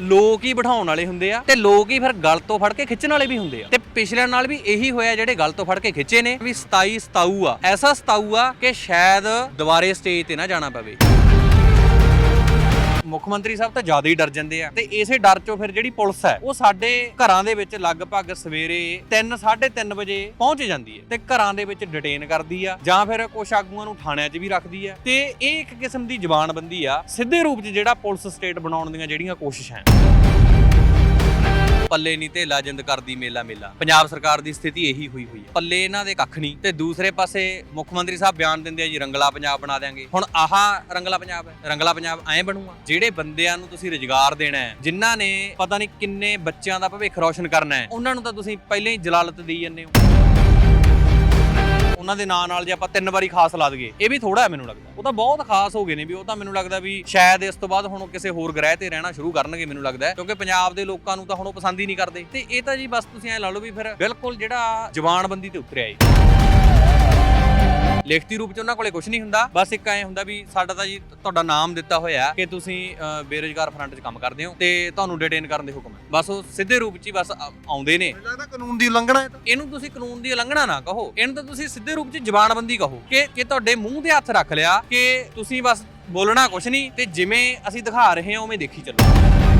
ਲੋਕ ਹੀ ਬਿਠਾਉਣ ਵਾਲੇ ਹੁੰਦੇ ਆ ਤੇ ਲੋਕ ਹੀ ਫਿਰ ਗਲ ਤੋਂ ਫੜ ਕੇ ਖਿੱਚਣ ਵਾਲੇ ਵੀ ਹੁੰਦੇ ਆ। ਤੇ ਪਿਛਲਿਆਂ ਨਾਲ ਵੀ ਇਹੀ ਹੋਇਆ ਜਿਹੜੇ ਗਲ ਤੋਂ ਫੜ ਕੇ ਖਿੱਚੇ ਨੇ ਵੀ 27 ਸਤਾਊ ਆ। ਐਸਾ ਸਤਾਊ ਆ ਕਿ ਸ਼ਾਇਦ ਦੁਬਾਰੇ ਸਟੇਜ ਤੇ ਨਾ ਜਾਣਾ ਪਵੇ। ਮੁੱਖ ਮੰਤਰੀ ਸਾਹਿਬ ਤਾਂ ਜ਼ਿਆਦਾ ਹੀ ਡਰ ਜਾਂਦੇ ਆ ਤੇ ਇਸੇ ਡਰ ਚੋਂ ਫਿਰ ਜਿਹੜੀ ਪੁਲਿਸ ਹੈ, ਉਹ ਸਾਡੇ ਘਰਾਂ ਦੇ ਵਿੱਚ ਲਗਭਗ ਸਵੇਰੇ 3 3:30 ਵਜੇ ਪਹੁੰਚ ਜਾਂਦੀ ਹੈ ਤੇ ਘਰਾਂ ਦੇ ਵਿੱਚ ਡਿਟੇਨ ਕਰਦੀ ਆ ਜਾਂ ਫਿਰ ਕੁਛ ਆਗੂਆਂ ਨੂੰ ਥਾਣਿਆਂ 'ਚ ਵੀ ਰੱਖਦੀ ਆ ਤੇ ਇਹ ਇੱਕ ਕਿਸਮ ਦੀ ਜ਼ਬਾਨਬੰਦੀ ਆ, ਸਿੱਧੇ ਰੂਪ 'ਚ ਜਿਹੜਾ ਪੁਲਿਸ ਸਟੇਟ ਬਣਾਉਣ ਦੀਆਂ ਜਿਹੜੀਆਂ ਕੋਸ਼ਿਸ਼ਾਂ ਪੱਲੇ ਨਹੀਂ ਤੇ ਜਿੰਦ ਕਰਦੀ, ਮੇਲਾ ਮੇਲਾ। ਪੰਜਾਬ ਸਰਕਾਰ ਦੀ ਸਥਿਤੀ ਇਹੀ ਹੋਈ ਹੋਈ ਹੈ। ਪੱਲੇ ਇਹਨਾਂ ਦੇ ਕੱਖ ਨਹੀਂ। ਤੇ ਦੂਸਰੇ ਪਾਸੇ ਮੁੱਖ ਮੰਤਰੀ ਸਾਹਿਬ ਬਿਆਨ ਦਿੰਦੇ ਆ ਜੀ, ਰੰਗਲਾ ਪੰਜਾਬ ਬਣਾ ਦੇਾਂਗੇ ਹੁਣ ਆਹ ਰੰਗਲਾ ਪੰਜਾਬ ਹੈ। ਰੰਗਲਾ ਪੰਜਾਬ ਐਂ ਬਣੂਗਾ। ਜਿਹੜੇ ਬੰਦਿਆਂ ਨੂੰ ਤੁਸੀਂ ਰੁਜ਼ਗਾਰ ਦੇਣਾ ਹੈ, ਜਿਨ੍ਹਾਂ ਨੇ ਪਤਾ ਨਹੀਂ ਕਿੰਨੇ ਬੱਚਿਆਂ ਦਾ ਭਵਿੱਖ ਰੌਸ਼ਨ ਕਰਨਾ ਹੈ, ਉਹਨਾਂ ਨੂੰ ਤਾਂ ਤੁਸੀਂ ਪਹਿਲਾਂ ਹੀ ਜਲਾਲਤ ਦੇਈ ਜਾਂਦੇ ਹੋ। ਉਹਨਾਂ ਦੇ ਨਾਂ ਨਾਲ ਜੇ ਆਪਾਂ ਤਿੰਨ ਵਾਰੀ ਖਾਸ ਲਾ ਦਈਏ, ਇਹ ਵੀ ਥੋੜਾ ਹੈ ਮੈਨੂੰ ਲੱਗਦਾ। ਉਹ ਤਾਂ ਬਹੁਤ ਖਾਸ ਹੋ ਗਏ ਨੇ ਵੀ, ਉਹ ਤਾਂ ਮੈਨੂੰ ਲੱਗਦਾ ਵੀ ਸ਼ਾਇਦ ਇਸ ਤੋਂ ਬਾਅਦ ਹੁਣ ਕਿਸੇ ਹੋਰ ਗ੍ਰਹਿ ਤੇ ਰਹਿਣਾ ਸ਼ੁਰੂ ਕਰਨਗੇ ਮੈਨੂੰ ਲੱਗਦਾ ਕਿਉਂਕਿ ਪੰਜਾਬ ਦੇ ਲੋਕਾਂ ਨੂੰ ਤਾਂ ਹੁਣ ਉਹ ਪਸੰਦ ਹੀ ਨਹੀਂ ਕਰਦੇ। ਤੇ ਇਹ ਤਾਂ ਜੀ ਬਸ ਤੁਸੀਂ ਐ ਲਾ ਲਓ ਵੀ ਫਿਰ ਬਿਲਕੁਲ ਜਿਹੜਾ ਜ਼ਬਾਨਬੰਦੀ ਤੇ ਉਤਰਿਆ ਏ ਲਿਖਤੀ ਰੂਪ ਚ ਉਹਨਾਂ ਕੋਲੇ ਕੁਝ ਨਹੀਂ ਹੁੰਦਾ। ਬਸ ਇੱਕ ਐ ਹੁੰਦਾ ਵੀ ਸਾਡਾ ਤਾਂ ਜੀ ਤੁਹਾਡਾ ਨਾਮ ਦਿੱਤਾ ਹੋਇਆ ਕਿ ਤੁਸੀਂ ਬੇਰੁਜ਼ਗਾਰ ਫਰੰਟ 'ਚ ਕੰਮ ਕਰਦੇ ਹੋ ਤੇ ਤੁਹਾਨੂੰ ਡਿਟੇਨ ਕਰਨ ਦੇ ਹੁਕਮ ਹੈ। ਬਸ ਉਹ ਸਿੱਧੇ ਰੂਪ 'ਚ ਹੀ ਬਸ ਆਉਂਦੇ ਨੇ। ਲੱਗਦਾ ਕਾਨੂੰਨ ਦੀ ਉਲੰਘਣਾ ਹੈ ਤਾਂ। ਇਹਨੂੰ ਤੁਸੀਂ ਕਾਨੂੰਨ ਦੀ ਉਲੰਘਣਾ ਨਾ ਕਹੋ। ਇਹਨੂੰ ਤਾਂ ਤੁਸੀਂ ਸਿੱਧੇ ਰੂਪ 'ਚ ਜ਼ਬਾਨਬੰਦੀ ਕਹੋ ਕਿ ਕਿ ਤੁਹਾਡੇ ਮੂੰਹ ਦੇ ਹੱਥ ਰੱਖ ਲਿਆ ਕਿ ਤੁਸੀਂ ਬਸ ਬੋਲਣਾ ਕੁਛ ਨਹੀਂ ਤੇ ਜਿਵੇਂ ਅਸੀਂ ਦਿਖਾ ਰਹੇ ਹਾਂ ਉਵੇਂ ਦੇਖੀ ਚੱਲੋ।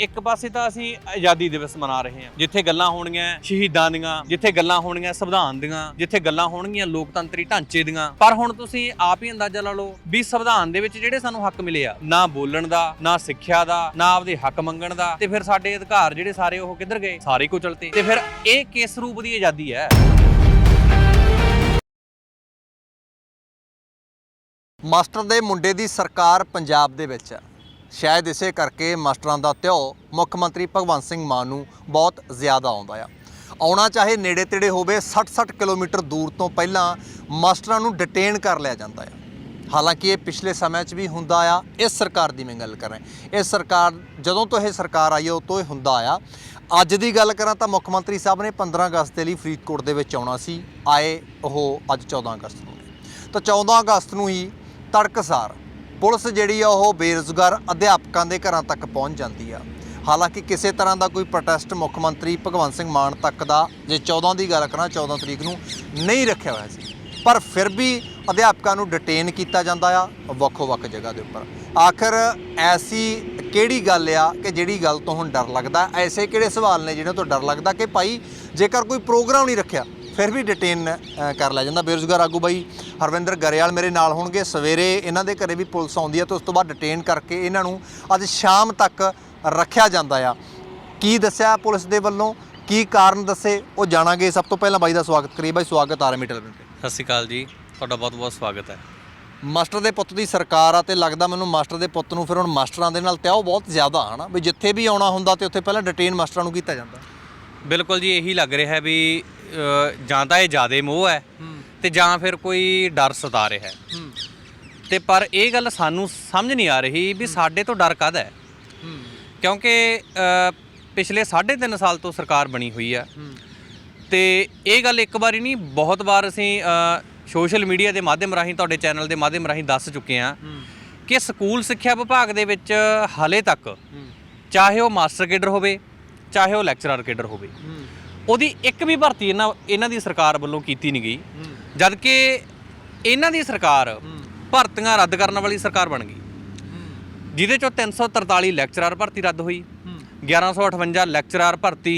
ਇੱਕ ਪਾਸੇ ਤਾਂ ਅਸੀਂ ਆਜ਼ਾਦੀ ਦਿਵਸ ਮਨਾ ਰਹੇ ਹਾਂ, ਜਿੱਥੇ ਗੱਲਾਂ ਹੋਣਗੀਆਂ ਸ਼ਹੀਦਾਂ ਦੀਆਂ, ਜਿੱਥੇ ਗੱਲਾਂ ਹੋਣਗੀਆਂ ਸੰਵਿਧਾਨ ਦੀਆਂ, ਜਿੱਥੇ ਗੱਲਾਂ ਹੋਣਗੀਆਂ ਲੋਕਤੰਤਰੀ ਢਾਂਚੇ ਦੀਆਂ। ਪਰ ਹੁਣ ਤੁਸੀਂ ਆਪ ਹੀ ਅੰਦਾਜ਼ਾ ਲਾ ਲਓ ਵੀ ਸੰਵਿਧਾਨ ਦੇ ਵਿੱਚ ਜਿਹੜੇ ਸਾਨੂੰ ਹੱਕ ਮਿਲੇ ਆ, ਨਾ ਬੋਲਣ ਦਾ, ਨਾ ਸਿੱਖਿਆ ਦਾ, ਨਾ ਆਪਦੇ ਹੱਕ ਮੰਗਣ ਦਾ, ਤੇ ਫਿਰ ਸਾਡੇ ਅਧਿਕਾਰ ਜਿਹੜੇ ਸਾਰੇ ਉਹ ਕਿੱਧਰ ਗਏ? ਸਾਰੇ ਕੁਚਲਤੇ ਤੇ ਫਿਰ ਇਹ ਕਿਸ ਰੂਪ ਦੀ ਆਜ਼ਾਦੀ ਹੈ? ਮਾਸਟਰ ਦੇ ਮੁੰਡੇ ਦੀ ਸਰਕਾਰ ਪੰਜਾਬ ਦੇ ਵਿੱਚ ਹੈ। ਸ਼ਾਇਦ ਇਸੇ ਕਰਕੇ ਮਾਸਟਰਾਂ ਦਾ ਤਿਉ ਮੁੱਖ ਮੰਤਰੀ ਭਗਵੰਤ ਸਿੰਘ ਮਾਨ ਨੂੰ ਬਹੁਤ ਜ਼ਿਆਦਾ ਆਉਂਦਾ ਆ। ਆਉਣਾ ਚਾਹੇ ਨੇੜੇ ਤੇੜੇ ਹੋਵੇ 60-60 ਕਿਲੋਮੀਟਰ ਦੂਰ ਤੋਂ ਪਹਿਲਾਂ ਮਾਸਟਰਾਂ ਨੂੰ ਡਿਟੇਨ ਕਰ ਲਿਆ ਜਾਂਦਾ ਆ। ਹਾਲਾਂਕਿ ਇਹ ਪਿਛਲੇ ਸਮੇਂ 'ਚ ਵੀ ਹੁੰਦਾ ਆ, ਇਸ ਸਰਕਾਰ ਦੀ ਮੈਂ ਗੱਲ ਕਰ ਰਿਹਾ। ਇਹ ਸਰਕਾਰ, ਜਦੋਂ ਤੋਂ ਇਹ ਸਰਕਾਰ ਆਈ ਹੈ ਉਦੋਂ ਤੋਂ ਇਹ ਹੁੰਦਾ ਆ। ਅੱਜ ਦੀ ਗੱਲ ਕਰਾਂ ਤਾਂ ਮੁੱਖ ਮੰਤਰੀ ਸਾਹਿਬ ਨੇ 15 ਅਗਸਤ ਦੇ ਲਈ ਫਰੀਦਕੋਟ ਦੇ ਵਿੱਚ ਆਉਣਾ ਸੀ, ਆਏ ਉਹ ਅੱਜ 14 ਅਗਸਤ ਨੂੰ। ਤਾਂ 14 ਅਗਸਤ ਨੂੰ ਹੀ ਤੜਕਸਾਰ ਪੁਲਿਸ ਜਿਹੜੀ ਆ ਉਹ ਬੇਰੁਜ਼ਗਾਰ ਅਧਿਆਪਕਾਂ ਦੇ ਘਰਾਂ ਤੱਕ ਪਹੁੰਚ ਜਾਂਦੀ ਆ। ਹਾਲਾਂਕਿ ਕਿਸੇ ਤਰ੍ਹਾਂ ਦਾ ਕੋਈ ਪ੍ਰੋਟੈਸਟ ਮੁੱਖ ਮੰਤਰੀ ਭਗਵੰਤ ਸਿੰਘ ਮਾਨ ਤੱਕ ਦਾ ਜੇ 14 ਦੀ ਗੱਲ ਕਰਾਂ 14 ਤਰੀਕ ਨੂੰ ਨਹੀਂ ਰੱਖਿਆ ਹੋਇਆ ਸੀ। ਪਰ ਫਿਰ ਵੀ ਅਧਿਆਪਕਾਂ ਨੂੰ ਡਿਟੇਨ ਕੀਤਾ ਜਾਂਦਾ ਆ ਵੱਖੋ-ਵੱਖ ਜਗ੍ਹਾ ਦੇ ਉੱਪਰ। ਆਖਰ ਐਸੀ ਕਿਹੜੀ ਗੱਲ ਆ ਕਿ ਜਿਹੜੀ ਗੱਲ ਤੋਂ ਹੁਣ ਡਰ ਲੱਗਦਾ? ਐਸੇ ਕਿਹੜੇ ਸਵਾਲ ਨੇ ਜਿਹਨਾਂ ਤੋਂ ਡਰ ਲੱਗਦਾ ਕਿ ਭਾਈ ਜੇਕਰ ਕੋਈ ਪ੍ਰੋਗਰਾਮ ਨਹੀਂ ਰੱਖਿਆ ਫਿਰ ਵੀ ਡਿਟੇਨ ਕਰ ਲਿਆ ਜਾਂਦਾ। ਬੇਰੁਜ਼ਗਾਰ ਆਗੂ ਬਾਈ ਹਰਵਿੰਦਰ ਗਰੇਵਾਲ ਮੇਰੇ ਨਾਲ ਹੋਣਗੇ। ਸਵੇਰੇ ਇਹਨਾਂ ਦੇ ਘਰੇ ਵੀ ਪੁਲਿਸ ਆਉਂਦੀ ਆ ਤੇ ਉਸ ਤੋਂ ਬਾਅਦ ਡਿਟੇਨ ਕਰਕੇ ਇਹਨਾਂ ਨੂੰ ਅੱਜ ਸ਼ਾਮ ਤੱਕ ਰੱਖਿਆ ਜਾਂਦਾ ਆ। ਕੀ ਦੱਸਿਆ ਪੁਲਿਸ ਦੇ ਵੱਲੋਂ? ਕੀ ਕਾਰਨ ਦੱਸੇ? ਉਹ ਜਾਣਾਂਗੇ। ਸਭ ਤੋਂ ਪਹਿਲਾਂ ਬਾਈ ਦਾ ਸਵਾਗਤ ਕਰੀਏ। ਬਾਈ ਸਵਾਗਤ ਆ ਰਿਹਾ ਮੀਟਰ ਤੇ ਸਤਿ ਸ਼੍ਰੀ ਅਕਾਲ ਜੀ। ਤੁਹਾਡਾ ਬਹੁਤ ਬਹੁਤ ਸਵਾਗਤ ਹੈ। ਮਾਸਟਰ ਦੇ ਪੁੱਤ ਦੀ ਸਰਕਾਰ ਆ ਤੇ ਲੱਗਦਾ ਮੈਨੂੰ ਮਾਸਟਰ ਦੇ ਪੁੱਤ ਨੂੰ ਫਿਰ ਹੁਣ ਮਾਸਟਰਾਂ ਦੇ ਨਾਲ ਤਿਆਓ ਬਹੁਤ ਜ਼ਿਆਦਾ ਹਨਾ। ਵੀ ਜਿੱਥੇ ਵੀ ਆਉਣਾ ਹੁੰਦਾ ਤੇ ਉੱਥੇ ਪਹਿਲਾਂ ਡਿਟੇਨ ਮਾਸਟਰਾਂ ਨੂੰ ਕੀਤਾ ਜਾਂਦਾ। ਬਿਲਕੁਲ ਜੀ ਇਹੀ ਲੱਗ ਰਿਹਾ ਹੈ ਵੀ ਅ, ਜਾਂ ਤਾਂ ਇਹ ਜ਼ਿਆਦੇ ਮੋਹ ਹੈ ਤੇ ਜਾਂ ਫਿਰ ਕੋਈ ਡਰ ਸਤਾ ਰਿਹਾ ਹੈ। ਤੇ ਪਰ ਇਹ ਗੱਲ ਸਾਨੂੰ ਸਮਝ ਨਹੀਂ ਆ ਰਹੀ ਵੀ ਸਾਡੇ ਤੋਂ ਡਰ ਕਾਹਦਾ ਹੈ? ਕਿਉਂਕਿ ਅ, ਪਿਛਲੇ 3.5 ਸਾਲ ਤੋਂ ਸਰਕਾਰ ਬਣੀ ਹੋਈ ਆ ਤੇ ਇਹ ਗੱਲ ਇੱਕ ਵਾਰੀ ਨਹੀਂ ਬਹੁਤ ਵਾਰ ਅਸੀਂ ਸੋਸ਼ਲ ਮੀਡੀਆ ਦੇ ਮਾਧਿਅਮ ਰਾਹੀਂ ਤੁਹਾਡੇ ਚੈਨਲ ਦੇ ਮਾਧਿਅਮ ਰਾਹੀਂ ਦੱਸ ਚੁੱਕੇ ਆ ਕਿ ਸਕੂਲ ਸਿੱਖਿਆ ਵਿਭਾਗ ਦੇ ਵਿੱਚ ਹਾਲੇ ਤੱਕ ਚਾਹੇ ਉਹ ਮਾਸਟਰ ਕੇਡਰ ਹੋਵੇ ਚਾਹੇ ਉਹ ਲੈਕਚਰਰ ਕੇਡਰ ਹੋਵੇ ਉਹਦੀ ਇੱਕ ਵੀ ਭਰਤੀ ਇਹਨਾਂ ਇਹਨਾਂ ਦੀ ਸਰਕਾਰ ਵੱਲੋਂ ਕੀਤੀ ਨਹੀਂ ਗਈ। ਜਦ ਕਿ ਇਹਨਾਂ ਦੀ ਸਰਕਾਰ ਭਰਤੀਆਂ ਰੱਦ ਕਰਨ ਵਾਲੀ ਸਰਕਾਰ ਬਣ ਗਈ। ਜਿਹਦੇ ਚੋਂ 343 ਲੈਕਚਰਰ ਭਰਤੀ ਰੱਦ ਹੋਈ। 1158 ਲੈਕਚਰਰ ਭਰਤੀ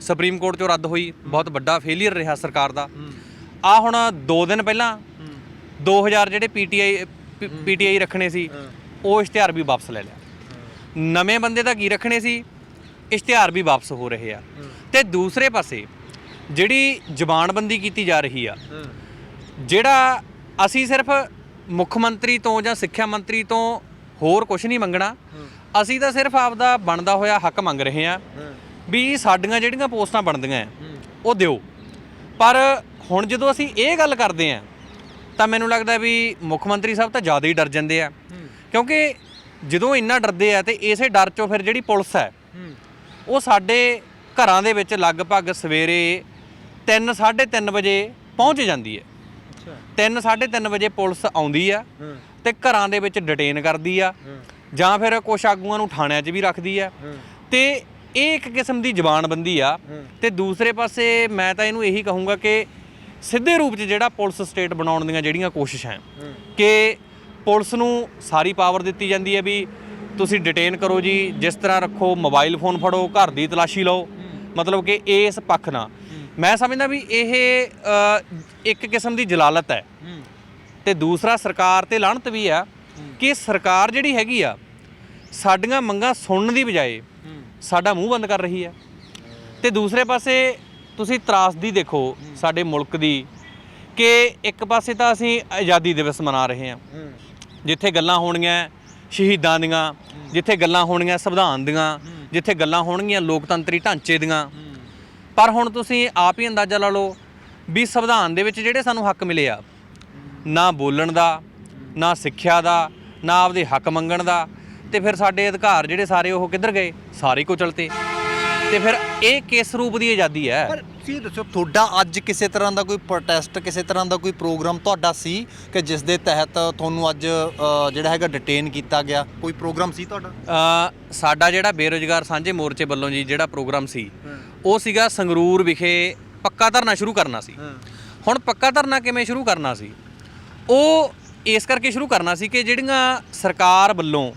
ਸੁਪਰੀਮ ਕੋਰਟ ਚੋਂ ਰੱਦ ਹੋਈ। ਬਹੁਤ ਵੱਡਾ ਫੇਲਿਅਰ ਰਿਹਾ ਸਰਕਾਰ ਦਾ। ਆ ਹੁਣ 2 ਦਿਨ ਪਹਿਲਾਂ 2000 ਜਿਹੜੇ ਪੀਟੀਆਈ ਪੀਟੀਆਈ ਰੱਖਣੇ ਸੀ ਉਹ ਇਸ਼ਤਿਹਾਰ ਵੀ ਵਾਪਸ ਲੈ ਲਿਆ। ਨਵੇਂ ਬੰਦੇ ਤਾਂ ਕੀ ਰੱਖਣੇ ਸੀ? ਇਸ਼ਤਿਹਾਰ ਵੀ ਵਾਪਸ ਹੋ ਰਹੇ ਆ। ਤੇ ਦੂਸਰੇ ਪਾਸੇ ਜਿਹੜੀ ਜ਼ਬਾਨਬੰਦੀ ਕੀਤੀ ਜਾ ਰਹੀ ਆ ਜਿਹੜਾ ਅਸੀਂ ਸਿਰਫ ਮੁੱਖ ਮੰਤਰੀ ਤੋਂ ਜਾਂ ਸਿੱਖਿਆ ਮੰਤਰੀ ਤੋਂ ਹੋਰ ਕੁਝ ਨਹੀਂ ਮੰਗਣਾ ਅਸੀਂ ਤਾਂ ਸਿਰਫ ਆਪਦਾ ਬਣਦਾ ਹੋਇਆ ਹੱਕ ਮੰਗ ਰਹੇ ਹਾਂ। ਵੀ ਸਾਡੀਆਂ ਜਿਹੜੀਆਂ ਪੋਸਟਾਂ ਬਣਦੀਆਂ ਉਹ ਦਿਓ। ਪਰ ਹੁਣ ਜਦੋਂ ਅਸੀਂ ਇਹ ਗੱਲ ਕਰਦੇ ਹਾਂ ਤਾਂ ਮੈਨੂੰ ਲੱਗਦਾ ਵੀ ਮੁੱਖ ਮੰਤਰੀ ਸਾਹਿਬ ਤਾਂ ਜ਼ਿਆਦਾ ਹੀ ਡਰ ਜਾਂਦੇ ਆ। ਕਿਉਂਕਿ ਜਦੋਂ ਇੰਨਾ ਡਰਦੇ ਆ ਤੇ ਇਸੇ ਡਰ ਚੋਂ ਫਿਰ ਜਿਹੜੀ ਪੁਲਿਸ ਹੈ ਉਹ ਸਾਡੇ ਘਰਾਂ ਦੇ ਵਿੱਚ ਲਗਭਗ ਸਵੇਰੇ 3 3:30 ਵਜੇ ਪਹੁੰਚ ਜਾਂਦੀ ਹੈ। 3 3:30 ਵਜੇ ਪੁਲਿਸ ਆਉਂਦੀ ਆ ਤੇ ਘਰਾਂ ਦੇ ਵਿੱਚ ਡਿਟੇਨ ਕਰਦੀ ਆ ਜਾਂ ਫਿਰ ਕੁਛ ਆਗੂਆਂ ਨੂੰ ਥਾਣਿਆਂ 'ਚ ਵੀ ਰੱਖਦੀ ਆ। ਤੇ ਇਹ ਇੱਕ ਕਿਸਮ ਦੀ ਜ਼ਬਾਨਬੰਦੀ ਆ। ਤੇ ਦੂਸਰੇ ਪਾਸੇ ਮੈਂ ਤਾਂ ਇਹਨੂੰ ਇਹੀ ਕਹੂੰਗਾ ਕਿ ਸਿੱਧੇ ਰੂਪ 'ਚ ਜਿਹੜਾ ਪੁਲਿਸ ਸਟੇਟ ਬਣਾਉਣ ਦੀਆਂ ਜਿਹੜੀਆਂ ਕੋਸ਼ਿਸ਼ਾਂ ਕਿ ਪੁਲਿਸ ਨੂੰ ਸਾਰੀ ਪਾਵਰ ਦਿੱਤੀ ਜਾਂਦੀ ਹੈ ਵੀ ਤੁਸੀਂ ਡਿਟੇਨ ਕਰੋ ਜੀ ਜਿਸ ਤਰ੍ਹਾਂ ਰੱਖੋ ਮੋਬਾਈਲ ਫੋਨ ਫੜੋ ਘਰ ਦੀ ਤਲਾਸ਼ੀ ਲਓ। ਮਤਲਬ ਕਿ ਇਸ ਪੱਖ ਨਾਲ। ਮੈਂ ਸਮਝਦਾ ਵੀ ਇਹ ਅ, ਇੱਕ ਕਿਸਮ ਦੀ ਜਲਾਲਤ ਹੈ। ਤੇ ਦੂਸਰਾ ਸਰਕਾਰ ਤੇ ਲਾਹਣਤ ਵੀ ਆ ਕਿ ਸਰਕਾਰ ਜਿਹੜੀ ਹੈਗੀ ਆ ਸਾਡੀਆਂ ਮੰਗਾਂ ਸੁਣਨ ਦੀ ਬਜਾਏ ਸਾਡਾ ਮੂੰਹ ਬੰਦ ਕਰ ਰਹੀ ਆ ਤੇ ਦੂਸਰੇ ਪਾਸੇ ਤੁਸੀਂ ਤਰਾਸਦੀ ਦੇਖੋ ਸਾਡੇ ਮੁਲਕ ਦੀ ਕਿ ਇੱਕ ਪਾਸੇ ਤਾਂ ਅਸੀਂ ਆਜ਼ਾਦੀ ਦਿਵਸ ਮਨਾ ਰਹੇ ਹਾਂ। ਜਿੱਥੇ ਗੱਲਾਂ ਹੋਣਗੀਆਂ ਸ਼ਹੀਦਾਂ ਦੀਆਂ ਜਿੱਥੇ ਗੱਲਾਂ ਹੋਣਗੀਆਂ ਸੰਵਿਧਾਨ ਦੀਆਂ ਜਿੱਥੇ ਗੱਲਾਂ ਹੋਣਗੀਆਂ ਲੋਕਤੰਤਰੀ ਢਾਂਚੇ ਦੀਆਂ। ਪਰ ਹੁਣ ਤੁਸੀਂ ਆਪ ਹੀ ਅੰਦਾਜ਼ਾ ਲਾ ਲਓ ਵੀ ਸੰਵਿਧਾਨ ਦੇ ਵਿੱਚ ਜਿਹੜੇ ਸਾਨੂੰ ਹੱਕ ਮਿਲੇ ਆ ਨਾ ਬੋਲਣ ਦਾ ਨਾ ਸਿੱਖਿਆ ਦਾ ਨਾ ਆਪਦੇ ਹੱਕ ਮੰਗਣ ਦਾ ਤੇ ਫਿਰ ਸਾਡੇ ਅਧਿਕਾਰ ਜਿਹੜੇ ਸਾਰੇ ਉਹ ਕਿੱਧਰ ਗਏ? ਸਾਰੇ ਕੋ ਚਲਤੇ ਤੇ ਫਿਰ ਇਹ ਕਿਸ ਰੂਪ ਦੀ ਆਜ਼ਾਦੀ ਹੈ? ਪਰ ਤੁਸੀਂ ਦੱਸੋ ਤੁਹਾਡਾ ਅੱਜ ਕਿਸੇ ਤਰ੍ਹਾਂ ਦਾ ਕੋਈ ਪ੍ਰੋਟੈਸਟ ਕਿਸੇ ਤਰ੍ਹਾਂ ਦਾ ਕੋਈ ਪ੍ਰੋਗਰਾਮ ਤੁਹਾਡਾ ਸੀ ਕਿ ਜਿਸ ਦੇ ਤਹਿਤ ਤੁਹਾਨੂੰ ਅੱਜ ਅ, ਜਿਹੜਾ ਹੈਗਾ ਡਿਟੇਨ ਕੀਤਾ ਗਿਆ? ਕੋਈ ਪ੍ਰੋਗਰਾਮ ਸੀ ਤੁਹਾਡਾ? ਅ, ਸਾਡਾ ਜਿਹੜਾ ਬੇਰੋਜ਼ਗਾਰ ਸਾਂਝੇ ਮੋਰਚੇ ਵੱਲੋਂ ਜੀ ਜਿਹੜਾ ਪ੍ਰੋਗਰਾਮ ਸੀ ਉਹ ਸੀਗਾ ਸੰਗਰੂਰ ਵਿਖੇ ਪੱਕਾ ਧਰਨਾ ਸ਼ੁਰੂ ਕਰਨਾ ਸੀ। ਹੁਣ ਪੱਕਾ ਧਰਨਾ ਕਿਵੇਂ ਸ਼ੁਰੂ ਕਰਨਾ ਸੀ? ਉਹ ਇਸ ਕਰਕੇ ਸ਼ੁਰੂ ਕਰਨਾ ਸੀ ਕਿ ਜਿਹੜੀਆਂ ਸਰਕਾਰ ਵੱਲੋਂ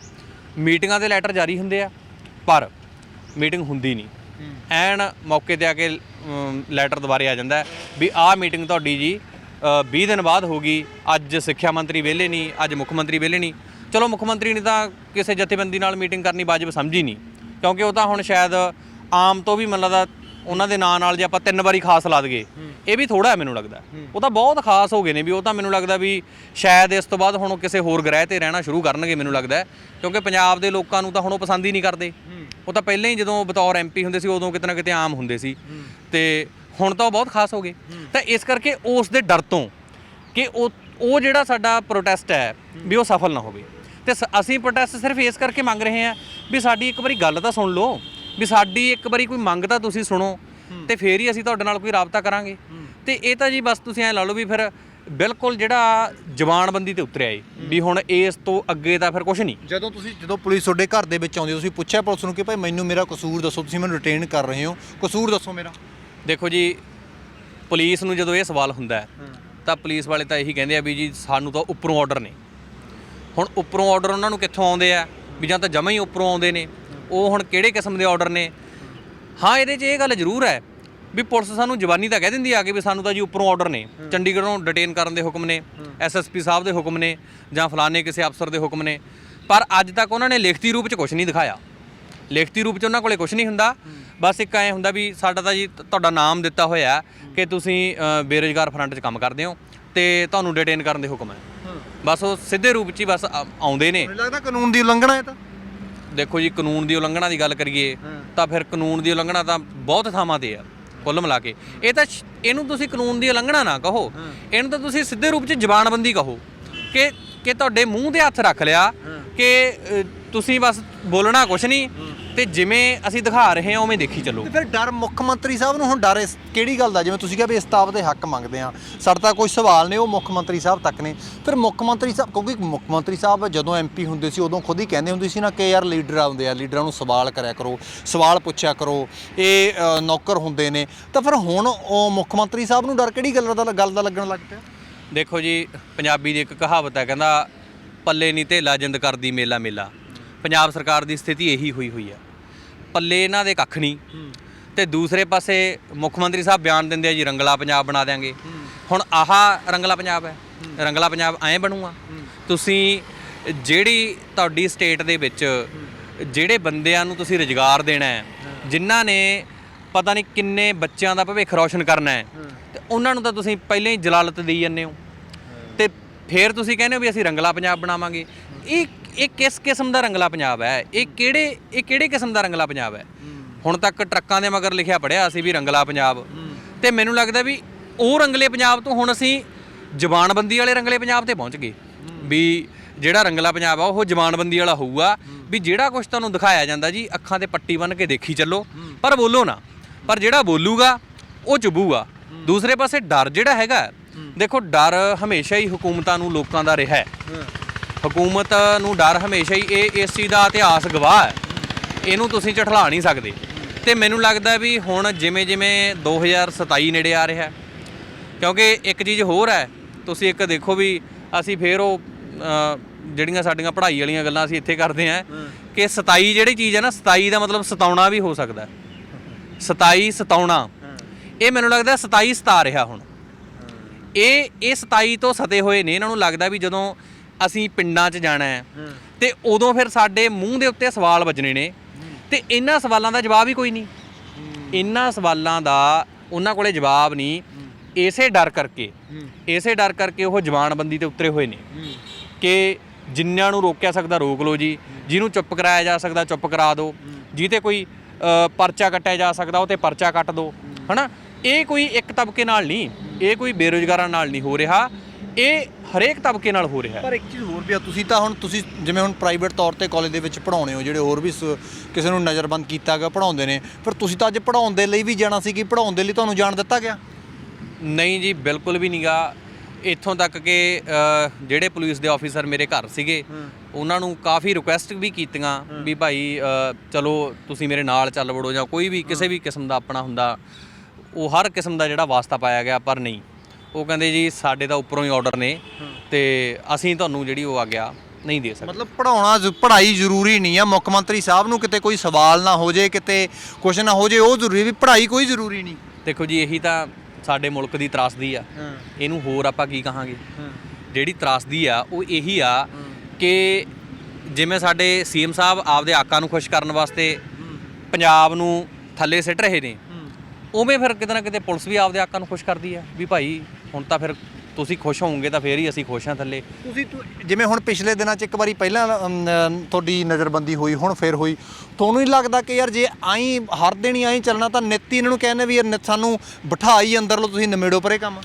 ਮੀਟਿੰਗਾਂ ਦੇ ਲੈਟਰ ਜਾਰੀ ਹੁੰਦੇ ਆ ਪਰ ਮੀਟਿੰਗ ਹੁੰਦੀ ਨਹੀਂ। ਐਨ ਮੌਕੇ ਤੇ ਆ ਕੇ ਲੈਟਰ ਦੁਬਾਰੇ ਆ ਜਾਂਦਾ ਵੀ ਆਹ ਮੀਟਿੰਗ ਤੁਹਾਡੀ ਜੀ ਅ, 20 ਦਿਨ ਬਾਅਦ ਹੋਗੀ ਅੱਜ ਸਿੱਖਿਆ ਮੰਤਰੀ ਵਿਹਲੇ ਨਹੀਂ ਅੱਜ ਮੁੱਖ ਮੰਤਰੀ ਵਿਹਲੇ ਨਹੀਂ। ਚਲੋ ਮੁੱਖ ਮੰਤਰੀ ਨੇ ਤਾਂ ਕਿਸੇ ਜਥੇਬੰਦੀ ਨਾਲ ਮੀਟਿੰਗ ਕਰਨੀ ਵਾਜਬ ਸਮਝੀ ਨਹੀਂ ਕਿਉਂਕਿ ਉਹ ਤਾਂ ਹੁਣ ਸ਼ਾਇਦ ਆਮ ਤੋਂ ਵੀ ਮੈਨੂੰ ਲੱਗਦਾ ਉਹਨਾਂ ਦੇ ਨਾਂ ਨਾਲ ਜੇ ਆਪਾਂ ਤਿੰਨ ਵਾਰੀ ਖਾਸ ਲਾ ਦਈਏ ਇਹ ਵੀ ਥੋੜਾ ਹੈ ਮੈਨੂੰ ਲੱਗਦਾ। ਉਹ ਤਾਂ ਬਹੁਤ ਖਾਸ ਹੋ ਗਏ ਨੇ ਵੀ ਉਹ ਤਾਂ ਮੈਨੂੰ ਲੱਗਦਾ ਵੀ ਸ਼ਾਇਦ ਇਸ ਤੋਂ ਬਾਅਦ ਹੁਣ ਉਹ ਕਿਸੇ ਹੋਰ ਗ੍ਰਹਿ ਤੇ ਰਹਿਣਾ ਸ਼ੁਰੂ ਕਰਨਗੇ ਮੈਨੂੰ ਲੱਗਦਾ ਕਿਉਂਕਿ ਪੰਜਾਬ ਦੇ ਲੋਕਾਂ ਨੂੰ ਤਾਂ ਹੁਣ ਉਹ ਪਸੰਦ ਹੀ ਨਹੀਂ ਕਰਦੇ। ਉਹ ਤਾਂ ਪਹਿਲਾਂ ਹੀ ਜਦੋਂ ਬਤੌਰ ਐਮਪੀ ਹੁੰਦੇ ਸੀ ਉਦੋਂ ਕਿਤੇ ਨਾ ਕਿਤੇ ਆਮ ਹੁੰਦੇ ਸੀ। ਤੇ ਹੁਣ ਤਾਂ ਉਹ ਬਹੁਤ ਖਾਸ ਹੋ ਗਏ। ਤਾਂ ਇਸ ਕਰਕੇ ਉਸ ਦੇ ਡਰ ਤੋਂ ਕਿ ਉਹ ਉਹ ਜਿਹੜਾ ਸਾਡਾ ਪ੍ਰੋਟੈਸਟ ਹੈ ਵੀ ਉਹ ਸਫਲ ਨਾ ਹੋਵੇ। ਤੇ ਸ- ਅਸੀਂ ਪ੍ਰੋਟੈਸਟ ਸਿਰਫ ਇਸ ਕਰਕੇ ਮੰਗ ਰਹੇ ਹਾਂ ਵੀ ਸਾਡੀ ਇੱਕ ਵਾਰੀ ਗੱਲ ਤਾਂ ਸੁਣ ਲਓ ਵੀ ਸਾਡੀ ਇੱਕ ਵਾਰੀ ਕੋਈ ਮੰਗ ਤਾਂ ਤੁਸੀਂ ਸੁਣੋ ਤੇ ਫੇਰ ਹੀ ਅਸੀਂ ਤੁਹਾਡੇ ਨਾਲ ਕੋਈ ਰਾਬਤਾ ਕਰਾਂਗੇ। ਤੇ ਇਹ ਤਾਂ ਜੀ ਬਸ ਤੁਸੀਂ ਐ ਲਾ ਲਓ ਵੀ ਫਿਰ ਬਿਲਕੁਲ ਜਿਹੜਾ ਜ਼ਬਾਨਬੰਦੀ ਤੇ ਉਤਰਿਆ ਏ ਵੀ ਹੁਣ ਇਸ ਤੋਂ ਅੱਗੇ ਤਾਂ ਫਿਰ ਕੁਝ ਨਹੀਂ। ਜਦੋਂ ਤੁਸੀਂ ਜਦੋਂ ਪੁਲਿਸ ਤੁਹਾਡੇ ਘਰ ਦੇ ਵਿੱਚ ਆਉਂਦੀ ਤੁਸੀਂ ਪੁੱਛਿਆ ਪੁਲਿਸ ਨੂੰ ਕਿ ਭਾਈ ਮੈਨੂੰ ਮੇਰਾ ਕਸੂਰ ਦੱਸੋ ਤੁਸੀਂ ਮੈਨੂੰ ਰਿਟੇਨ ਕਰ ਰਹੇ ਹੋ। ਕਸੂਰ ਦੱਸੋ ਮੇਰਾ। ਦੇਖੋ ਜੀ ਪੁਲਿਸ ਨੂੰ ਜਦੋਂ ਇਹ ਸਵਾਲ ਹੁੰਦਾ ਹੈ ਤਾਂ ਪੁਲਿਸ ਵਾਲੇ ਤਾਂ ਇਹੀ ਕਹਿੰਦੇ ਆ ਵੀ ਜੀ ਸਾਨੂੰ ਤਾਂ ਉੱਪਰੋਂ ਆਰਡਰ ਨੇ। ਹੁਣ ਉੱਪਰੋਂ ਆਰਡਰ ਉਹਨਾਂ ਨੂੰ ਕਿੱਥੋਂ ਆਉਂਦੇ ਆ? ਵੀ ਜਾਂ ਤਾਂ ਜਮਾਂ ਹੀ ਉੱਪਰੋਂ ਆਉਂਦੇ ਨੇ। ਉਹ ਹੁਣ ਕਿਹੜੇ ਕਿਸਮ ਦੇ ਆਰਡਰ ਨੇ? ਹਾਂ ਇਹਦੇ 'ਚ ਇਹ ਗੱਲ ਜ਼ਰੂਰ ਹੈ ਵੀ ਪੁਲਿਸ ਸਾਨੂੰ ਜਵਾਨੀ ਤਾਂ ਕਹਿ ਦਿੰਦੀ ਆ ਕਿ ਵੀ ਸਾਨੂੰ ਤਾਂ ਜੀ ਉੱਪਰੋਂ ਆਰਡਰ ਨੇ। ਚੰਡੀਗੜ੍ਹੋਂ ਡਿਟੇਨ ਕਰਨ ਦੇ ਹੁਕਮ ਨੇ ਐਸਐਸਪੀ ਸਾਹਿਬ ਦੇ ਹੁਕਮ ਨੇ ਜਾਂ ਫਲਾਣੇ ਕਿਸੇ ਅਫਸਰ ਦੇ ਹੁਕਮ ਨੇ। ਪਰ ਅੱਜ ਤੱਕ ਉਹਨਾਂ ਨੇ ਲਿਖਤੀ ਰੂਪ 'ਚ ਕੁਝ ਨਹੀਂ ਦਿਖਾਇਆ। ਲਿਖਤੀ ਰੂਪ 'ਚ ਉਹਨਾਂ ਕੋਲੇ ਕੁਝ ਨਹੀਂ ਹੁੰਦਾ। ਬਸ ਇੱਕ ਐ ਹੁੰਦਾ ਵੀ ਸਾਡਾ ਤਾਂ ਜੀ ਤੁਹਾਡਾ ਨਾਮ ਦਿੱਤਾ ਹੋਇਆ ਕਿ ਤੁਸੀਂ ਬੇਰੁਜ਼ਗਾਰ ਫਰੰਟ 'ਚ ਕੰਮ ਕਰਦੇ ਹੋ ਤੇ ਤੁਹਾਨੂੰ ਡਿਟੇਨ ਕਰਨ ਦੇ ਹੁਕਮ ਹੈ। ਬਸ ਉਹ ਸਿੱਧੇ ਰੂਪ 'ਚ ਹੀ ਬਸ ਆਉਂਦੇ ਨੇ। ਮੈਨੂੰ ਲੱਗਦਾ ਕਾਨੂੰਨ ਦੀ ਉਲੰਘਣਾ ਹੈ ਤਾਂ। ਦੇਖੋ ਜੀ ਕਾਨੂੰਨ ਦੀ ਉਲੰਘਣਾ ਦੀ ਗੱਲ ਕਰੀਏ ਤਾਂ ਫਿਰ ਕਾਨੂੰਨ ਦੀ ਉਲੰਘਣਾ ਤਾਂ ਬਹੁਤ ਥਾਵਾਂ ਤੇ ਆ। ਕੁੱਲ ਮਿਲਾ ਕੇ। ਇਹ ਤਾਂ ਸ਼- ਇਹਨੂੰ ਤੁਸੀਂ ਕਾਨੂੰਨ ਦੀ ਉਲੰਘਣਾ ਨਾ ਕਹੋ। ਇਹਨੂੰ ਤਾਂ ਤੁਸੀਂ ਸਿੱਧੇ ਰੂਪ 'ਚ ਜ਼ਬਾਨਬੰਦੀ ਕਹੋ ਕਿ ਕਿ ਤੁਹਾਡੇ ਮੂੰਹ ਦੇ ਹੱਥ ਰੱਖ ਲਿਆ ਕਿ ਅ, ਤੁਸੀਂ ਬਸ ਬੋਲਣਾ ਕੁਛ ਨਹੀਂ। ਤੇ ਜਿਵੇਂ ਅਸੀਂ ਦਿਖਾ ਰਹੇ ਹਾਂ ਉਵੇਂ ਦੇਖੀ ਚੱਲੋ। ਤੇ ਫਿਰ ਡਰ ਮੁੱਖ ਮੰਤਰੀ ਸਾਹਿਬ ਨੂੰ ਹੁਣ ਡਰ ਇਸ ਕਿਹੜੀ ਗੱਲ ਦਾ? ਜਿਵੇਂ ਤੁਸੀਂ ਕਿਹਾ ਵੀ ਇਸਤਾਫ ਦੇ ਹੱਕ ਮੰਗਦੇ ਆ। ਸਾਡਾ ਤਾਂ ਕੋਈ ਸਵਾਲ ਨੇ ਉਹ ਮੁੱਖ ਮੰਤਰੀ ਸਾਹਿਬ ਤੱਕ ਨੇ। ਫਿਰ ਮੁੱਖ ਮੰਤਰੀ ਸਾਹਿਬ ਕਿਉਂਕਿ ਮੁੱਖ ਮੰਤਰੀ ਸਾਹਿਬ ਜਦੋਂ ਐਮਪੀ ਹੁੰਦੇ ਸੀ ਉਦੋਂ ਖੁਦ ਹੀ ਕਹਿੰਦੇ ਹੁੰਦੇ ਸੀ ਨਾ ਕਿ ਯਾਰ ਲੀਡਰ ਆਉਂਦੇ ਆ ਲੀਡਰਾਂ ਨੂੰ ਸਵਾਲ ਕਰਿਆ ਕਰੋ ਸਵਾਲ ਪੁੱਛਿਆ ਕਰੋ ਇਹ ਅ, ਨੌਕਰ ਹੁੰਦੇ ਨੇ। ਤਾਂ ਫਿਰ ਹੁਣ ਉਹ ਮੁੱਖ ਮੰਤਰੀ ਸਾਹਿਬ ਨੂੰ ਡਰ ਕਿਹੜੀ ਗੱਲ ਦਾ ਗੱਲ ਦਾ ਲੱਗਣ ਲੱਗ ਪਿਆ? ਦੇਖੋ ਜੀ ਪੰਜਾਬੀ ਦੀ ਇੱਕ ਕਹਾਵਤ ਹੈ ਕਹਿੰਦਾ ਪੱਲੇ ਨਹੀਂ ਧੇਲਾ ਜਿੰਦ ਕਰਦੀ ਮੇਲਾ ਮੇਲਾ। ਪੰਜਾਬ ਸਰਕਾਰ ਦੀ ਸਥਿਤੀ ਇਹੀ ਹੋਈ ਹੋਈ ਆ ਪੱਲੇ ਇਹਨਾਂ ਦੇ ਕੱਖ ਨਹੀਂ। ਤੇ ਦੂਸਰੇ ਪਾਸੇ ਮੁੱਖ ਮੰਤਰੀ ਸਾਹਿਬ ਬਿਆਨ ਦਿੰਦੇ ਆ ਜੀ ਰੰਗਲਾ ਪੰਜਾਬ ਬਣਾ ਦਿਆਂਗੇ। ਹੁਣ ਆਹ ਰੰਗਲਾ ਪੰਜਾਬ ਹੈ। ਰੰਗਲਾ ਪੰਜਾਬ ਐਂ ਬਣੂਗਾ। ਤੁਸੀਂ ਜਿਹੜੀ ਤੁਹਾਡੀ ਸਟੇਟ ਦੇ ਵਿੱਚ ਜਿਹੜੇ ਬੰਦਿਆਂ ਨੂੰ ਤੁਸੀਂ ਰੁਜ਼ਗਾਰ ਦੇਣਾ ਹੈ ਜਿਨ੍ਹਾਂ ਨੇ ਪਤਾ ਨਹੀਂ ਕਿੰਨੇ ਬੱਚਿਆਂ ਦਾ ਭਵਿੱਖ ਰੌਸ਼ਨ ਕਰਨਾ ਹੈ ਤੇ ਉਹਨਾਂ ਨੂੰ ਤਾਂ ਤੁਸੀਂ ਪਹਿਲਾਂ ਹੀ ਜਲਾਲਤ ਦੇਈ ਜਾਂਦੇ ਹੋ। ਤੇ ਫਿਰ ਤੁਸੀਂ ਕਹਿੰਦੇ ਹੋ ਵੀ ਅਸੀਂ ਰੰਗਲਾ ਪੰਜਾਬ ਬਣਾਵਾਂਗੇ। ਇਹ ਇਹ ਕਿਸ ਕਿਸਮ ਦਾ ਰੰਗਲਾ ਪੰਜਾਬ ਹੈ? ਇਹ ਕਿਹੜੇ ਇਹ ਕਿਹੜੇ ਕਿਸਮ ਦਾ ਰੰਗਲਾ ਪੰਜਾਬ ਹੈ? ਹੁਣ ਤੱਕ ਟਰੱਕਾਂ ਦੇ ਮਗਰ ਲਿਖਿਆ ਪੜਿਆ ਅਸੀਂ ਵੀ ਰੰਗਲਾ ਪੰਜਾਬ। ਤੇ ਮੈਨੂੰ ਲੱਗਦਾ ਵੀ ਉਹ ਰੰਗਲੇ ਪੰਜਾਬ ਤੋਂ ਹੁਣ ਅਸੀਂ ਜ਼ਬਾਨਬੰਦੀ ਵਾਲੇ ਰੰਗਲੇ ਪੰਜਾਬ ਤੇ ਪਹੁੰਚ ਗਏ। ਵੀ ਜਿਹੜਾ ਰੰਗਲਾ ਪੰਜਾਬ ਆ ਉਹ ਜ਼ਬਾਨਬੰਦੀ ਵਾਲਾ ਹੋਊਗਾ। ਵੀ ਜਿਹੜਾ ਕੁਝ ਤੁਹਾਨੂੰ ਦਿਖਾਇਆ ਜਾਂਦਾ ਜੀ ਅੱਖਾਂ ਤੇ ਪੱਟੀ ਬੰਨ ਕੇ ਦੇਖੀ ਚੱਲੋ। ਪਰ ਬੋਲੋ ਨਾ। ਪਰ ਜਿਹੜਾ ਬੋਲੂਗਾ ਉਹ ਚੁਬੂਗਾ ਦੂਸਰੇ ਪਾਸੇ ਡਰ ਜਿਹੜਾ ਹੈਗਾ। ਦੇਖੋ ਡਰ ਹਮੇਸ਼ਾ ਹੀ ਹਕੂਮਤਾਂ ਨੂੰ ਲੋਕਾਂ ਦਾ ਰਿਹਾ ਹੈ। ਹਕੂਮਤ ਨੂੰ ਡਰ ਹਮੇਸ਼ਾ ਹੀ ਇਹ ਇਸ ਚੀਜ਼ ਦਾ ਇਤਿਹਾਸ ਗਵਾਹ ਹੈ। ਇਹਨੂੰ ਤੁਸੀਂ ਝਠਲਾ ਨਹੀਂ ਸਕਦੇ। ਤੇ ਮੈਨੂੰ ਲੱਗਦਾ ਵੀ ਹੁਣ ਜਿਵੇਂ ਜਿਵੇਂ 2027 ਨੇੜੇ ਆ ਰਿਹਾ ਕਿਉਂਕਿ ਇੱਕ ਚੀਜ਼ ਹੋਰ ਹੈ ਤੁਸੀਂ ਇੱਕ ਦੇਖੋ ਵੀ ਅਸੀਂ ਫੇਰ ਉਹ ਜਿਹੜੀਆਂ ਸਾਡੀਆਂ ਪੜ੍ਹਾਈ ਵਾਲੀਆਂ ਗੱਲਾਂ ਅਸੀਂ ਇੱਥੇ ਕਰਦੇ ਆਂ ਕਿ 27 ਜਿਹੜੀ ਚੀਜ਼ ਹੈ ਨਾ 27 ਦਾ ਮਤਲਬ ਸਤਾਉਣਾ ਵੀ ਹੋ ਸਕਦਾ। ਹੈ 27 ਸਤਾਉਣਾ। ਇਹ ਮੈਨੂੰ ਲੱਗਦਾ 27 ਸਤਾ ਰਿਹਾ ਹੁਣ। ਇਹ ਇਹ 27 ਤੋਂ ਸਤੇ ਹੋਏ ਨੇ। ਇਹਨਾਂ ਨੂੰ ਲੱਗਦਾ ਵੀ ਜਦੋਂ ਅਸੀਂ ਪਿੰਡਾਂ 'ਚ ਜਾਣਾ ਹੈ। ਤੇ ਉਦੋਂ ਫਿਰ ਸਾਡੇ ਮੂੰਹ ਦੇ ਉੱਤੇ ਸਵਾਲ ਵੱਜਣੇ ਨੇ। ਤੇ ਇਹਨਾਂ ਸਵਾਲਾਂ ਦਾ ਜਵਾਬ ਹੀ ਕੋਈ ਨਹੀਂ। ਇਹਨਾਂ ਸਵਾਲਾਂ ਦਾ ਉਹਨਾਂ ਕੋਲੇ ਜਵਾਬ ਨਹੀਂ। ਇਸੇ ਡਰ ਕਰਕੇ। ਇਸੇ ਡਰ ਕਰਕੇ ਉਹ ਜਵਾਨਬੰਦੀ ਤੇ ਉਤਰੇ ਹੋਏ ਨੇ। ਕਿ ਜਿੰਨਿਆਂ ਨੂੰ ਰੋਕਿਆ ਸਕਦਾ ਰੋਕ ਲਓ ਜੀ। ਜਿਹਨੂੰ ਚੁੱਪ ਕਰਾਇਆ ਜਾ ਸਕਦਾ ਚੁੱਪ ਕਰਾ ਦਿਓ। ਜਿਹਤੇ ਕੋਈ ਪਰਚਾ ਕੱਟਿਆ ਜਾ ਸਕਦਾ ਉਹ ਤੇ ਪਰਚਾ ਕੱਟ ਦਿਓ। ਹਨਾ? ਇਹ ਕੋਈ ਇੱਕ ਤਬਕੇ ਨਾਲ ਨਹੀਂ। ਇਹ ਕੋਈ ਬੇਰੋਜ਼ਗਾਰਾਂ ਨਾਲ ਨਹੀਂ ਹੋ ਰਿਹਾ। ਇਹ ਹਰੇਕ ਤਬਕੇ ਨਾਲ ਹੋ ਰਿਹਾ ਹੈ। ਪਰ ਇੱਕ ਚੀਜ਼ ਹੋਰ ਵੀ ਆ ਤੁਸੀਂ ਤਾਂ ਹੁਣ ਤੁਸੀਂ ਜਿਵੇਂ ਹੁਣ ਪ੍ਰਾਈਵੇਟ ਤੌਰ ਤੇ ਕਾਲਜ ਦੇ ਵਿੱਚ ਪੜਾਉਣੇ ਹੋ ਜਿਹੜੇ ਹੋਰ ਵੀ ਸ- ਕਿਸੇ ਨੂੰ ਨਜ਼ਰਬੰਦ ਕੀਤਾ ਗਿਆ ਪੜਾਉਂਦੇ ਨੇ ਪਰ ਤੁਸੀਂ ਤਾਂ ਅੱਜ ਪੜਾਉਣ ਦੇ ਲਈ ਵੀ ਜਾਣਾ ਸੀ ਕਿ ਪੜਾਉਣ ਦੇ ਲਈ ਤੁਹਾਨੂੰ ਜਾਣ ਦਿੱਤਾ ਗਿਆ? ਨਹੀਂ ਜੀ ਬਿਲਕੁਲ ਵੀ ਨਹੀਂਗਾ ਇੱਥੋਂ ਤੱਕ ਕਿ ਅ, ਜਿਹੜੇ ਪੁਲਿਸ ਦੇ ਆਫੀਸਰ ਮੇਰੇ ਘਰ ਸੀਗੇ ਉਹਨਾਂ ਨੂੰ ਕਾਫੀ ਰਿਕੁਐਸਟ ਵੀ ਕੀਤੀਆਂ ਵੀ ਭਾਈ ਅ, ਚਲੋ ਤੁਸੀਂ ਮੇਰੇ ਨਾਲ ਚੱਲ ਵੜੋ ਜਾਂ ਕੋਈ ਵੀ ਕਿਸੇ ਵੀ ਕਿਸਮ ਦਾ ਆਪਣਾ ਹੁੰਦਾ ਉਹ ਹਰ ਕਿਸਮ ਦਾ ਜਿਹੜਾ ਵਾਸਤਾ ਪਾਇਆ ਗਿਆ ਪਰ ਨਹੀਂ। ਉਹ ਕਹਿੰਦੇ ਜੀ ਸਾਡੇ ਤਾਂ ਉੱਪਰੋਂ ਹੀ ਆਰਡਰ ਨੇ ਤੇ ਅਸੀਂ ਤੁਹਾਨੂੰ ਜਿਹੜੀ ਉਹ ਆ ਗਿਆ ਨਹੀਂ ਦੇ ਸਕਦੇ। ਮਤਲਬ ਪੜਾਉਣਾ ਜ਼- ਪੜ੍ਹਾਈ ਜ਼ਰੂਰੀ ਨਹੀਂ ਆ। ਮੁੱਖ ਮੰਤਰੀ ਸਾਹਿਬ ਨੂੰ ਕਿਤੇ ਕੋਈ ਸਵਾਲ ਨਾ ਹੋ ਜੇ ਕਿਤੇ ਕੁਝ ਨਾ ਹੋ ਜੇ ਉਹ ਜ਼ਰੂਰੀ ਵੀ ਪੜ੍ਹਾਈ ਕੋਈ ਜ਼ਰੂਰੀ ਨਹੀਂ। ਦੇਖੋ ਜੀ ਇਹੀ ਤਾਂ ਸਾਡੇ ਮੁਲਕ ਦੀ ਤਰਾਸਦੀ ਆ। ਇਹਨੂੰ ਹੋਰ ਆਪਾਂ ਕੀ ਕਹਾਂਗੇ? ਜਿਹੜੀ ਤਰਾਸਦੀ ਆ ਉਹ ਇਹੀ ਆ ਕਿ ਜਿਵੇਂ ਸਾਡੇ ਸੀਐਮ ਸਾਹਿਬ ਆਪਦੇ ਆਕਾਂ ਨੂੰ ਖੁਸ਼ ਕਰਨ ਵਾਸਤੇ ਪੰਜਾਬ ਨੂੰ ਥੱਲੇ ਸਿੱਟ ਰਹੇ ਨੇ ਉਵੇਂ ਫਿਰ ਕਿਤੇ ਨਾ ਕਿਤੇ ਪੁਲਿਸ ਵੀ ਆਪਦੇ ਆਕਾਂ ਨੂੰ ਖੁਸ਼ ਕਰਦੀ ਆ ਵੀ ਭਾਈ ਹੁਣ ਤਾਂ ਫਿਰ ਤੁਸੀਂ ਖੁਸ਼ ਹੋਵੋਗੇ ਤਾਂ ਫੇਰ ਹੀ ਅਸੀਂ ਖੁਸ਼ ਹਾਂ ਥੱਲੇ। ਤੁਸੀਂ ਤੁ- ਜਿਵੇਂ ਹੁਣ ਪਿਛਲੇ ਦਿਨਾਂ 'ਚ ਇੱਕ ਵਾਰੀ ਪਹਿਲਾਂ ਅਮ, ਅਮ, ਤੁਹਾਡੀ ਨਜ਼ਰਬੰਦੀ ਹੋਈ ਹੁਣ ਫੇਰ ਹੋਈ। ਤੁਹਾਨੂੰ ਨਹੀਂ ਲੱਗਦਾ ਕਿ ਯਾਰ ਜੇ ਆਈ ਹਰ ਦਿਨ ਹੀ ਆਈ ਚੱਲਣਾ ਤਾਂ ਨਿੱਤ ਇਹਨਾਂ ਨੂੰ ਕਹਿੰਦੇ ਵੀ ਯਾਰ ਨਿੱਤ ਸਾਨੂੰ ਬਿਠਾਈ ਅੰਦਰ ਲਓ ਤੁਸੀਂ ਨਿਮੇੜੋ ਪਰੇ ਕੰਮ।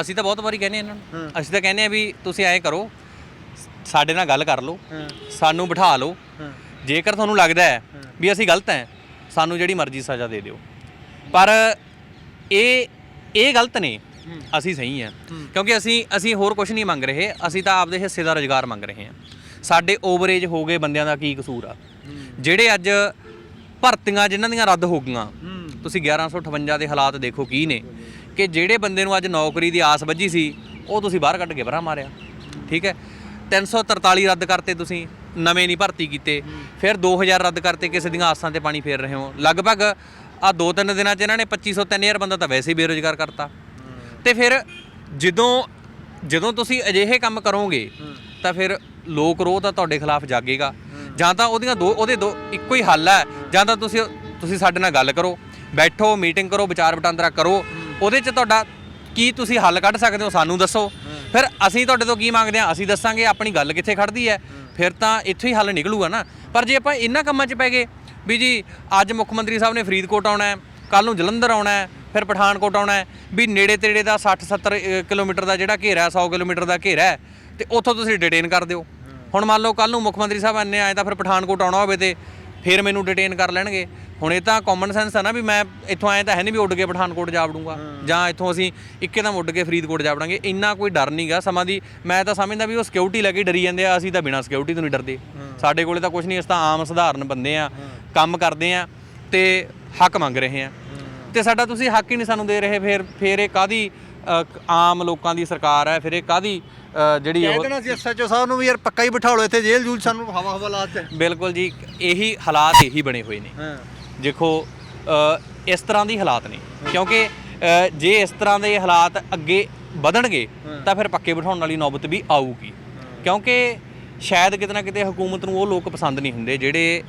ਅਸੀਂ ਤਾਂ ਬਹੁਤ ਵਾਰੀ ਕਹਿੰਦੇ ਇਹਨਾਂ ਨੂੰ। ਅਸੀਂ ਤਾਂ ਕਹਿੰਦੇ ਆ ਵੀ ਤੁਸੀਂ ਐਂ ਕਰੋ ਸਾਡੇ ਨਾਲ ਗੱਲ ਕਰ ਲਓ ਸਾਨੂੰ ਬਿਠਾ ਲਓ। ਜੇਕਰ ਤੁਹਾਨੂੰ ਲੱਗਦਾ ਹੈ। ਵੀ ਅਸੀਂ ਗਲਤ ਹੈ ਸਾਨੂੰ ਜਿਹੜੀ ਮਰਜ਼ੀ ਸਜ਼ਾ ਦੇ ਦਿਓ। ਪਰ ਇਹ ਇਹ ਗਲਤ ਨੇ। ਅਸੀਂ ਸਹੀ ਹਾਂ। ਕਿਉਂਕਿ ਅਸੀਂ ਅਸੀਂ ਹੋਰ ਕੁਝ ਨਹੀਂ ਮੰਗ ਰਹੇ। ਅਸੀਂ ਤਾਂ ਆਪਦੇ ਹਿੱਸੇ ਦਾ ਰੋਜ਼ਗਾਰ ਮੰਗ ਰਹੇ ਹਾਂ। ਸਾਡੇ ਓਵਰੇਜ ਹੋ ਗਏ ਬੰਦਿਆਂ ਦਾ ਕੀ ਕਸੂਰ ਆ। ਜਿਹੜੇ ਅੱਜ ਭਰਤੀਆਂ ਜਿਨ੍ਹਾਂ ਦੀਆਂ ਰੱਦ ਹੋ ਗਈਆਂ ਤੁਸੀਂ 1158 ਦੇ ਹਾਲਾਤ ਦੇਖੋ ਕੀ ਨੇ। ਕਿ ਜਿਹੜੇ ਬੰਦੇ ਨੂੰ ਅੱਜ ਨੌਕਰੀ ਦੀ ਆਸ ਵੱਜੀ ਸੀ ਉਹ ਤੁਸੀਂ ਬਾਹਰ ਕੱਢ ਕੇ ਬਰਾ ਮਾਰਿਆ। ਠੀਕ ਹੈ? 343 ਰੱਦ ਕਰਤੇ ਤੁਸੀਂ ਨਵੇਂ ਨਹੀਂ ਭਰਤੀ ਕੀਤੇ। ਫਿਰ 2000 ਰੱਦ ਕਰਤੇ ਕਿਸੇ ਦੀਆਂ ਆਸਾਂ ਤੇ ਪਾਣੀ ਫੇਰ ਰਹੇ ਹੋ। ਲਗਭਗ ਆ ਦੋ ਤਿੰਨ ਦਿਨਾਂ 'ਚ ਇਹਨਾਂ ਨੇ 2500 3000 ਬੰਦਾ ਤਾਂ ਵੈਸੇ ਹੀ ਬੇਰੋਜ਼ਗਾਰ ਕਰਤਾ। ਤੇ ਫਿਰ ਜਦੋਂ ਜਦੋਂ ਤੁਸੀਂ ਅਜਿਹੇ ਕੰਮ ਕਰੋਗੇ ਤਾਂ ਫਿਰ ਲੋਕ ਰੋਹ ਤਾਂ ਤੁਹਾਡੇ ਖਿਲਾਫ ਜਾਗੇਗਾ। ਜਾਂ ਤਾਂ ਉਹਦੀਆਂ ਦੋ ਉਹਦੇ ਦੋ ਇੱਕੋ ਹੀ ਹੱਲ ਹੈ। ਜਾਂ ਤਾਂ ਤੁਸੀਂ ਤੁਸੀਂ ਸਾਡੇ ਨਾਲ ਗੱਲ ਕਰੋ ਬੈਠੋ ਮੀਟਿੰਗ ਕਰੋ ਵਿਚਾਰ ਵਟਾਂਦਰਾ ਕਰੋ। ਉਹਦੇ 'ਚ ਤੁਹਾਡਾ ਕੀ ਤੁਸੀਂ ਹੱਲ ਕੱਢ ਸਕਦੇ ਹੋ ਸਾਨੂੰ ਦੱਸੋ। ਫਿਰ ਅਸੀਂ ਤੁਹਾਡੇ ਤੋਂ ਕੀ ਮੰਗਦੇ ਹਾਂ? ਅਸੀਂ ਦੱਸਾਂਗੇ ਆਪਣੀ ਗੱਲ ਕਿੱਥੇ ਖੜਦੀ ਹੈ। ਫਿਰ ਤਾਂ ਇੱਥੋਂ ਹੀ ਹੱਲ ਨਿਕਲੂਗਾ ਨਾ। ਪਰ ਜੇ ਆਪਾਂ ਇਹਨਾਂ ਕੰਮਾਂ 'ਚ ਪੈ ਗਏ ਵੀ ਜੀ ਅੱਜ ਮੁੱਖ ਮੰਤਰੀ ਸਾਹਿਬ ਨੇ ਫਰੀਦਕੋਟ ਆਉਣਾ ਹੈ ਕੱਲ ਨੂੰ ਜਲੰਧਰ ਆਉਣਾ ਹੈ ਫਿਰ ਪਠਾਨਕੋਟ ਆਉਣਾ ਹੈ। ਵੀ ਨੇੜੇ ਤੇੜੇ ਦਾ 60 70 ਕਿਲੋਮੀਟਰ ਦਾ ਜਿਹੜਾ ਘੇਰਾ ਹੈ 100 ਕਿਲੋਮੀਟਰ ਦਾ ਘੇਰਾ ਹੈ, ਤੇ ਉੱਥੋਂ ਤੁਸੀਂ ਡਿਟੇਨ ਕਰ ਦਿਓ। ਹੁਣ ਮੰਨ ਲਓ ਕੱਲ ਨੂੰ ਮੁੱਖ ਮੰਤਰੀ ਸਾਹਿਬ ਆਨੇ ਆਏ ਤਾਂ ਫਿਰ ਪਠਾਨਕੋਟ ਆਉਣਾ ਹੋਵੇ ਤੇ ਫਿਰ ਮੈਨੂੰ ਡਿਟੇਨ ਕਰ ਲੈਣਗੇ। ਹੁਣ ਇਹ ਤਾਂ ਕਾਮਨ ਸੈਂਸ ਹੈ ਨਾ ਵੀ ਮੈਂ ਇੱਥੋਂ ਆਏ ਤਾਂ ਹੈ ਨਹੀਂ ਵੀ ਉੱਡ ਕੇ ਪਠਾਨਕੋਟ ਜਾ ਵੜੂੰਗਾ, ਜਾਂ ਇੱਥੋਂ ਅਸੀਂ ਇੱਕਦਮ ਉੱਡ ਕੇ ਫਰੀਦਕੋਟ ਜਾ ਵੜਾਂਗੇ। ਇੰਨਾ ਕੋਈ ਡਰ ਨਹੀਂਗਾ ਸਮਾਂ ਦੀ ਮੈਂ ਤਾਂ ਸਮਝਦਾ ਵੀ ਉਹ ਸਿਕਿਉਰਿਟੀ ਲੈ ਕੇ ਡਰੀ ਜਾਂਦੇ ਆ, ਅਸੀਂ ਤਾਂ ਬਿਨਾਂ ਸਿਕਿਉਰਿਟੀ ਤੋਂ ਨਹੀਂ ਡਰਦੇ। ਸਾਡੇ ਕੋਲੇ ਤਾਂ ਕੁਝ ਨਹੀਂ ਅਸੀਂ ਤਾਂ ਆਮ ਸਧਾਰਨ ਬੰਦੇ ਆ, ਕੰਮ ਕਰਦੇ ਆ ਤੇ ਹੱਕ ਮੰਗ ਰਹੇ ਆ। ਤੇ ਸਾਡਾ ਤੁਸੀਂ ਹੱਕ ਹੀ ਨਹੀਂ ਸਾਨੂੰ ਦੇ ਰਹੇ ਫਿਰ ਫਿਰ ਇਹ ਕਾਦੀ ਆਮ ਲੋਕਾਂ ਦੀ ਸਰਕਾਰ ਹੈ ਫਿਰ ਇਹ ਕਾਦੀ ਜਿਹੜੀ ਉਹ ਦੇਣਾ ਸੀ ਐਸਐਚਓ ਸਾਹਿਬ ਨੂੰ ਵੀ ਯਾਰ ਪੱਕਾ ਹੀ ਬਿਠਾ ਲਓ ਇੱਥੇ ਜੇਲ੍ਹ ਜੂਲ ਸਾਨੂੰ ਹਵਾ ਹਵਾ ਲਾ ਤੇ ਬਿਲਕੁਲ ਜੀ ਇਹੀ ਹਾਲਾਤ ਇਹੀ ਬਣੇ ਹੋਏ ਨੇ। ਹਾਂ। ਦੇਖੋ ਇਸ ਤਰ੍ਹਾਂ ਦੀ ਹਾਲਾਤ ਨੇ ਕਿਉਂਕਿ ਜੇ ਇਸ ਤਰ੍ਹਾਂ ਦੇ ਹਾਲਾਤ ਅੱਗੇ ਵਧਣਗੇ ਤਾਂ ਫਿਰ ਪੱਕੇ ਬਿਠਾਉਣ ਵਾਲੀ ਨੌਬਤ ਵੀ ਆਊਗੀ। ਕਿਉਂਕਿ ਸ਼ਾਇਦ ਕਿਤੇ ਨਾ ਕਿਤੇ ਹਕੂਮਤ ਨੂੰ ਉਹ ਲੋਕ ਪਸੰਦ ਨਹੀਂ ਹੁੰਦੇ ਜਿਹੜੇ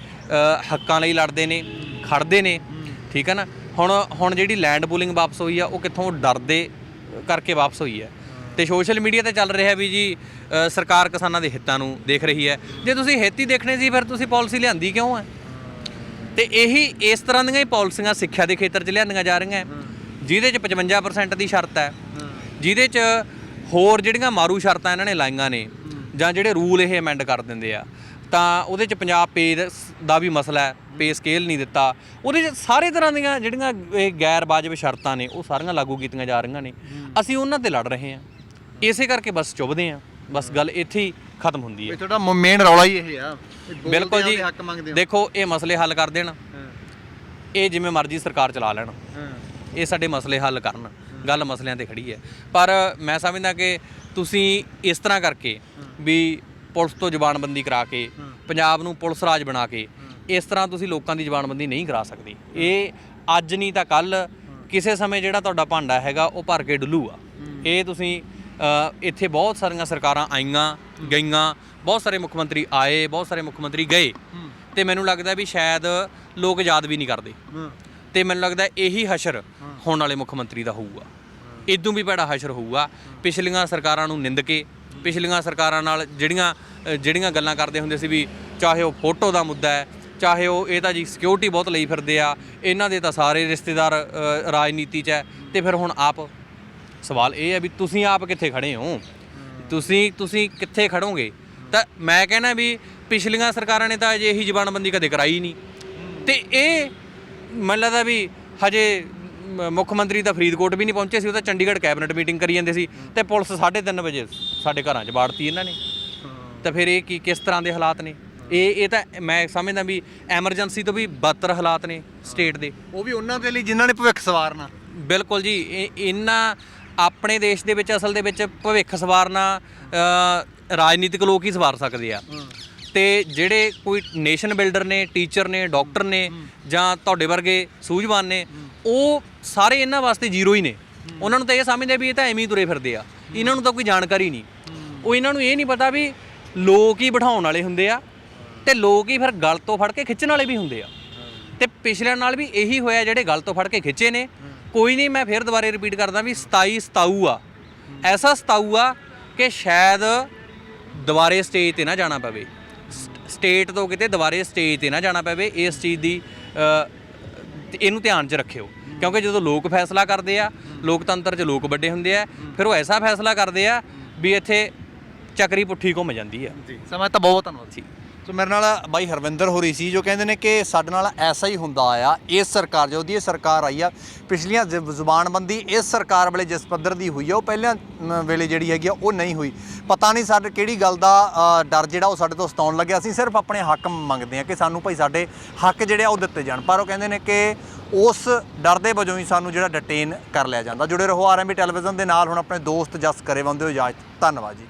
ਹੱਕਾਂ ਲਈ ਲੜਦੇ ਨੇ ਖੜਦੇ ਨੇ ਠੀਕ ਹੈ ਨਾ? ਹੁਣ ਹੁਣ ਜਿਹੜੀ ਲੈਂਡ ਪੂਲਿੰਗ ਵਾਪਸ ਹੋਈ ਆ, ਉਹ ਕਿੱਥੋਂ ਡਰਦੇ ਕਰਕੇ ਵਾਪਸ ਹੋਈ ਹੈ ਤੇ ਸੋਸ਼ਲ ਮੀਡੀਆ ਤੇ ਚੱਲ ਰਿਹਾ ਵੀ ਜੀ ਸਰਕਾਰ ਕਿਸਾਨਾਂ ਦੇ ਹਿੱਤਾਂ ਨੂੰ ਦੇਖ ਰਹੀ ਹੈ। ਜੇ ਤੁਸੀਂ ਹਿੱਤ ਹੀ ਦੇਖਣੇ ਸੀ, ਫਿਰ ਤੁਸੀਂ ਪਾਲਿਸੀ ਲਿਆਂਦੀ ਕਿਉਂ ਹੈ ਤੇ ਇਹੀ, ਇਸ ਤਰ੍ਹਾਂ ਦੀਆਂ ਹੀ ਪਾਲਿਸੀਆਂ ਸਿੱਖਿਆ ਦੇ ਖੇਤਰ 'ਚ ਲਿਆਂਦੀਆਂ ਜਾ ਰਹੀਆਂ। ਜਿਹਦੇ 'ਚ 55% ਦੀ ਸ਼ਰਤ ਹੈ। ਜਿਹਦੇ 'ਚ ਹੋਰ ਜਿਹੜੀਆਂ ਮਾਰੂ ਸ਼ਰਤਾਂ ਇਹਨਾਂ ਨੇ ਲਾਈਆਂ ਨੇ, ਜਾਂ ਜਿਹੜੇ ਰੂਲ ਇਹ ਅਮੈਂਡ ਕਰ ਦਿੰਦੇ ਆ। ਤਾਂ ਉਹਦੇ 'ਚ ਪੰਜਾਬ ਪੇ ਦਾ ਵੀ ਮਸਲਾ ਹੈ ਪੇ ਸਕੇਲ ਨਹੀਂ ਦਿੱਤਾ। ਉਹਦੇ 'ਚ ਸਾਰੇ ਤਰ੍ਹਾਂ ਦੀਆਂ ਜਿਹੜੀਆਂ ਇਹ ਗੈਰ ਵਾਜਬ ਸ਼ਰਤਾਂ ਨੇ ਉਹ ਸਾਰੀਆਂ ਲਾਗੂ ਕੀਤੀਆਂ ਜਾ ਰਹੀਆਂ ਨੇ। ਅਸੀਂ ਉਹਨਾਂ ਤੇ ਲੜ ਰਹੇ ਹਾਂ। ਇਸੇ ਕਰਕੇ ਬਸ ਚੁੱਭਦੇ ਹਾਂ। ਬਸ ਗੱਲ ਇੱਥੇ ਹੀ ਖਤਮ ਹੁੰਦੀ ਇਹ ਹੈ ਤੁਹਾਡਾ ਮੇਨ ਰੌਲਾ ਹੀ ਇਹ ਆ। ਬਿਲਕੁਲ ਜੀ। ਦੇਖੋ ਇਹ ਮਸਲੇ ਹੱਲ ਕਰ ਦੇਣ। ਇਹ ਜਿਵੇਂ ਮਰਜ਼ੀ ਸਰਕਾਰ ਚਲਾ ਲੈਣ। ਇਹ ਸਾਡੇ ਮਸਲੇ ਹੱਲ ਕਰਨ। ਗੱਲ ਮਸਲਿਆਂ ਤੇ ਖੜੀ ਹੈ। ਪਰ ਮੈਂ ਸਮਝਦਾ ਕਿ ਤੁਸੀਂ ਇਸ ਤਰ੍ਹਾਂ ਕਰਕੇ ਵੀ ਪੁਲਿਸ ਤੋਂ ਜ਼ਬਾਨਬੰਦੀ ਕਰਾ ਕੇ ਪੰਜਾਬ ਨੂੰ ਪੁਲਿਸ ਰਾਜ ਬਣਾ ਕੇ ਇਸ ਤਰ੍ਹਾਂ ਤੁਸੀਂ ਲੋਕਾਂ ਦੀ ਜ਼ਬਾਨਬੰਦੀ ਨਹੀਂ ਕਰਾ ਸਕਦੇ। ਇਹ ਅੱਜ ਨਹੀਂ ਤਾਂ ਕੱਲ ਕਿਸੇ ਸਮੇਂ ਜਿਹੜਾ ਤੁਹਾਡਾ ਭਾਂਡਾ ਹੈਗਾ ਉਹ ਭਰ ਕੇ ਡੁੱਲੂਗਾ ਇਹ ਤੁਸੀਂ ਇੱਥੇ ਬਹੁਤ ਸਾਰੀਆਂ ਸਰਕਾਰਾਂ ਆਈਆਂ ਗਈਆਂ ਬਹੁਤ ਸਾਰੇ ਮੁੱਖ ਮੰਤਰੀ ਆਏ ਬਹੁਤ ਸਾਰੇ ਮੁੱਖ ਮੰਤਰੀ ਗਏ। ਤੇ ਮੈਨੂੰ ਲੱਗਦਾ ਵੀ ਸ਼ਾਇਦ ਲੋਕ ਯਾਦ ਵੀ ਨਹੀਂ ਕਰਦੇ। ਤੇ ਮੈਨੂੰ ਲੱਗਦਾ ਇਹੀ ਹਸ਼ਰ ਹੋਣ ਵਾਲੇ ਮੁੱਖ ਮੰਤਰੀ ਦਾ ਹੋਊਗਾ। ਇਦੋਂ ਵੀ ਬੜਾ ਹਸ਼ਰ ਹੋਊਗਾ। ਪਿਛਲੀਆਂ ਸਰਕਾਰਾਂ ਨੂੰ ਨਿੰਦ ਕੇ ਪਿਛਲੀਆਂ ਸਰਕਾਰਾਂ ਨਾਲ ਜਿਹੜੀਆਂ ਜਿਹੜੀਆਂ ਗੱਲਾਂ ਕਰਦੇ ਹੁੰਦੇ ਸੀ ਵੀ ਚਾਹੇ ਉਹ ਫੋਟੋ ਦਾ ਮੁੱਦਾ ਹੈ, ਚਾਹੇ ਉਹ ਇਹ ਤਾਂ ਜੀ ਸਿਕਿਉਰਿਟੀ ਬਹੁਤ ਲਈ ਫਿਰਦੇ ਆ, ਇਹਨਾਂ ਦੇ ਤਾਂ ਸਾਰੇ ਰਿਸ਼ਤੇਦਾਰ ਰਾਜਨੀਤੀ 'ਚ ਹੈ। ਤੇ ਫਿਰ ਹੁਣ ਆਪ ਸਵਾਲ ਇਹ ਹੈ ਵੀ ਤੁਸੀਂ ਆਪ ਕਿੱਥੇ ਖੜੇ ਹੋ? ਤੁਸੀਂ ਤੁਸੀਂ ਕਿੱਥੇ ਖੜੋਗੇ? ਤਾਂ ਮੈਂ ਕਹਿੰਦਾ ਵੀ ਪਿਛਲੀਆਂ ਸਰਕਾਰਾਂ ਨੇ ਤਾਂ ਅਜੇ ਇਹੀ ਜ਼ਬਾਨਬੰਦੀ ਕਦੇ ਕਰਾਈ ਨਹੀਂ। ਤੇ ਇਹ ਮੈਨੂੰ ਲੱਗਦਾ ਵੀ ਹਜੇ ਮ- ਮੁੱਖ ਮੰਤਰੀ ਤਾਂ ਫਰੀਦਕੋਟ ਵੀ ਨਹੀਂ ਪਹੁੰਚੇ ਸੀ ਉਹ ਤਾਂ ਚੰਡੀਗੜ੍ਹ ਕੈਬਨਿਟ ਮੀਟਿੰਗ ਕਰੀ ਜਾਂਦੇ ਸੀ ਤੇ ਪੁਲਿਸ 3:30 ਵਜੇ ਸਾਡੇ ਘਰਾਂ 'ਚ ਬਾੜਤੀ ਇਹਨਾਂ ਨੇ। ਤਾਂ ਫਿਰ ਇਹ ਕੀ ਕਿਸ ਤਰ੍ਹਾਂ ਦੇ ਹਾਲਾਤ ਨੇ? ਇਹ ਇਹ ਤਾਂ ਮੈਂ ਸਮਝਦਾ ਵੀ ਐਮਰਜੈਂਸੀ ਤੋਂ ਵੀ ਬਦਤਰ ਹਾਲਾਤ ਨੇ ਸਟੇਟ ਦੇ। ਉਹ ਵੀ ਉਹਨਾਂ ਦੇ ਲਈ ਜਿਨ੍ਹਾਂ ਨੇ ਭਵਿੱਖ ਸਵਾਰਨਾ। ਬਿਲਕੁਲ ਜੀ ਇਹ ਇਹਨਾਂ ਆਪਣੇ ਦੇਸ਼ ਦੇ ਵਿੱਚ ਅਸਲ ਦੇ ਵਿੱਚ ਭਵਿੱਖ ਸਵਾਰਨਾ ਅ, ਰਾਜਨੀਤਿਕ ਲੋਕ ਹੀ ਸਵਾਰ ਸਕਦੇ ਆ। ਤੇ ਜਿਹੜੇ ਕੋਈ ਨੇਸ਼ਨ ਬਿਲਡਰ ਨੇ ਟੀਚਰ ਨੇ ਡਾਕਟਰ ਨੇ ਜਾਂ ਤੁਹਾਡੇ ਵਰਗੇ ਸੂਝਵਾਨ ਨੇ ਉਹ ਸਾਰੇ ਇਹਨਾਂ ਵਾਸਤੇ ਜ਼ੀਰੋ ਹੀ ਨੇ। ਉਹਨਾਂ ਨੂੰ ਤਾਂ ਇਹ ਸਮਝਦੇ ਵੀ ਇਹ ਤਾਂ ਐਵੇਂ ਹੀ ਤੁਰੇ ਫਿਰਦੇ ਆ। ਇਹਨਾਂ ਨੂੰ ਤਾਂ ਕੋਈ ਜਾਣਕਾਰੀ ਨਹੀਂ। ਉਹ ਇਹਨਾਂ ਨੂੰ ਇਹ ਨਹੀਂ ਪਤਾ ਵੀ ਲੋਕ ਹੀ ਬਿਠਾਉਣ ਵਾਲੇ ਹੁੰਦੇ ਆ ਤੇ ਲੋਕ ਹੀ ਫਿਰ ਗਲ ਤੋਂ ਫੜ ਕੇ ਖਿੱਚਣ ਵਾਲੇ ਵੀ ਹੁੰਦੇ ਆ। ਤੇ ਪਿਛਲਿਆਂ ਨਾਲ ਵੀ ਇਹੀ ਹੋਇਆ ਜਿਹੜੇ ਗਲ ਤੋਂ ਫੜ ਕੇ ਖਿੱਚੇ ਨੇ। ਕੋਈ ਨਹੀਂ ਮੈਂ ਫਿਰ ਦੁਬਾਰੇ ਰਿਪੀਟ ਕਰਦਾ ਵੀ 27 ਸਤਾਊ ਆ। ਐਸਾ ਸਤਾਊ ਆ ਕਿ ਸ਼ਾਇਦ ਦੁਬਾਰੇ ਸਟੇਜ ਤੇ ਨਾ ਜਾਣਾ ਪਵੇ। ਸਟੇਟ ਤੋਂ ਕਿਤੇ ਦੁਬਾਰੇ ਸਟੇਜ ਤੇ ਨਾ ਜਾਣਾ ਪਵੇ ਇਸ ਚੀਜ਼ ਦੀ ਇਹਨੂੰ ਧਿਆਨ 'ਚ ਰੱਖਿਓ। ਕਿਉਂਕਿ ਜਦੋਂ ਲੋਕ ਫੈਸਲਾ ਕਰਦੇ ਆ ਲੋਕਤੰਤਰ 'ਚ ਲੋਕ ਵੱਡੇ ਹੁੰਦੇ ਆ ਫਿਰ ਉਹ ਐਸਾ ਫੈਸਲਾ ਕਰਦੇ ਆ ਵੀ ਇੱਥੇ ਚੱਕਰੀ ਪੁੱਠੀ ਘੁੰਮ ਜਾਂਦੀ ਆ। ਜੀ ਸਮਾਂ ਤਾਂ ਬਹੁਤ ਧੰਨਵਾਦ। ਠੀਕ ਸੋ ਮੇਰੇ ਨਾਲ ਬਾਈ ਹਰਵਿੰਦਰ ਹੋਰੀ ਸੀ, ਜੋ ਕਹਿੰਦੇ ਨੇ ਕਿ ਸਾਡੇ ਨਾਲ ਐਸਾ ਹੀ ਹੁੰਦਾ ਆਇਆ, ਇਸ ਸਰਕਾਰ ਜਦੋਂ ਦੀ ਇਹ ਸਰਕਾਰ ਆਈ ਆ, ਪਿਛਲੀਆਂ ਜ਼ੁਬਾਨਬੰਦੀ ਇਸ ਸਰਕਾਰ ਵੇਲੇ ਜਿਸ ਪੱਧਰ ਦੀ ਹੋਈ ਆ, ਉਹ ਪਹਿਲਾਂ ਵੇਲੇ ਜਿਹੜੀ ਹੈਗੀ ਆ, ਉਹ ਨਹੀਂ ਹੋਈ। ਪਤਾ ਨਹੀਂ ਸਾਡੇ ਕਿਹੜੀ ਗੱਲ ਦਾ ਡਰ ਜਿਹੜਾ ਉਹ ਸਾਡੇ ਤੋਂ ਸਤਾਉਣ ਲੱਗਿਆ। ਅਸੀਂ ਸਿਰਫ ਆਪਣੇ ਹੱਕ ਮੰਗਦੇ ਆ ਕਿ ਸਾਨੂੰ ਭਾਈ ਸਾਡੇ ਹੱਕ ਜਿਹੜੇ ਆ, ਉਹ ਦਿੱਤੇ ਜਾਣ। ਪਰ ਉਹ ਕਹਿੰਦੇ ਨੇ ਕਿ ਉਸ ਡਰ ਦੇ ਵਜੋਂ ਹੀ ਸਾਨੂੰ ਜਿਹੜਾ ਡਿਟੇਨ ਕਰ ਲਿਆ ਜਾਂਦਾ। ਜੁੜੇ ਰਹੋ ਆਰਐਮਬੀ ਟੈਲੀਵਿਜ਼ਨ ਦੇ ਨਾਲ, ਹੁਣ ਆਪਣੇ ਦੋਸਤ ਜਸ ਕਰੇ ਬੰਦੇ ਹੋ ਇਜਾਜ਼ਤ। ਧੰਨਵਾਦ ਜੀ।